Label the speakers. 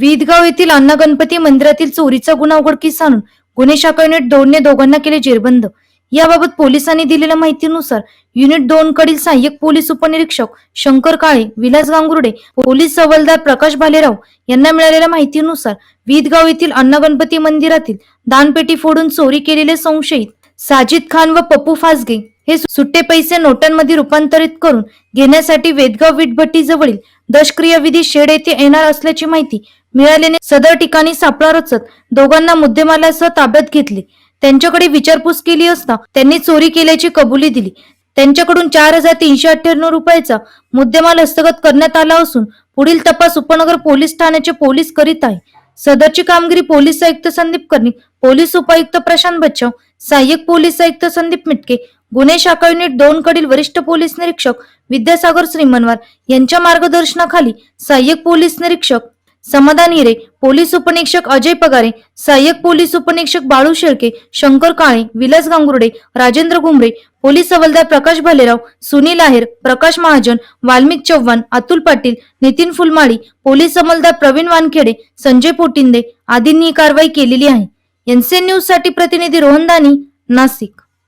Speaker 1: विदगाव येथील अण्णा गणपती मंदिरातील चोरीचा गुन्हा उघडकीस आणून गुन्हे शाखा युनिट दोनने दोघांना केले जेरबंद. याबाबत पोलिसांनी दिलेल्या माहितीनुसार युनिट दोन कडील सहाय्यक पोलीस उपनिरीक्षक शंकर काळे विलास गांगुर्डे पोलीस हवालदार प्रकाश भालेराव यांना मिळालेल्या माहितीनुसार विदगाव येथील अण्णा गणपती मंदिरातील दानपेटी फोडून चोरी केलेले संशयित साजिद खान व पप्पू फासगे हे सुट्टे पैसे नोटांमध्ये रूपांतरित करून घेण्यासाठी वेदगाव विटभट्टी जवळील दशक्रियाविधी शेड येथे येणार असल्याची माहिती मिळाल्याने सदर ठिकाणी सापळा रचत दोघांना मुद्देमालासह ताब्यात घेतले. त्यांच्याकडे विचारपूस केली असता त्यांनी चोरी केल्याची कबुली दिली. त्यांच्याकडून चार हजार तीनशे अठ्ठ्याण्णव रुपयाचा मुद्देमाल हस्तगत करण्यात आला असून पुढील तपास उपनगर पोलीस ठाण्याचे पोलीस करीत आहे. सदरची कामगिरी पोलीस आयुक्त संदीप कर्णिक पोलीस उपायुक्त प्रशांत बच्चाव सहाय्यक पोलीस आयुक्त संदीप मिटके गुन्हे शाखा युनिट दोन कडील वरिष्ठ पोलीस निरीक्षक विद्यासागर श्रीमनवार यांच्या मार्गदर्शनाखाली सहाय्यक पोलीस निरीक्षक समाधान हिरे पोलीस उपनिरीक्षक अजय पगारे सहाय्यक पोलीस उपनिरीक्षक बाळू शेळके शंकर काळे विलास गांगुर्डे राजेंद्र घुमरे पोलीस हवलदार प्रकाश भालेराव सुनील आहेर प्रकाश महाजन वाल्मिक चव्हाण अतुल पाटील नितीन फुलमाळी पोलीस अंमलदार प्रवीण वानखेडे संजय पोटिंदे आदींनी ही कारवाई केलेली आहे. एनसीएन न्यूजसाठी प्रतिनिधी रोहन दानी नाशिक.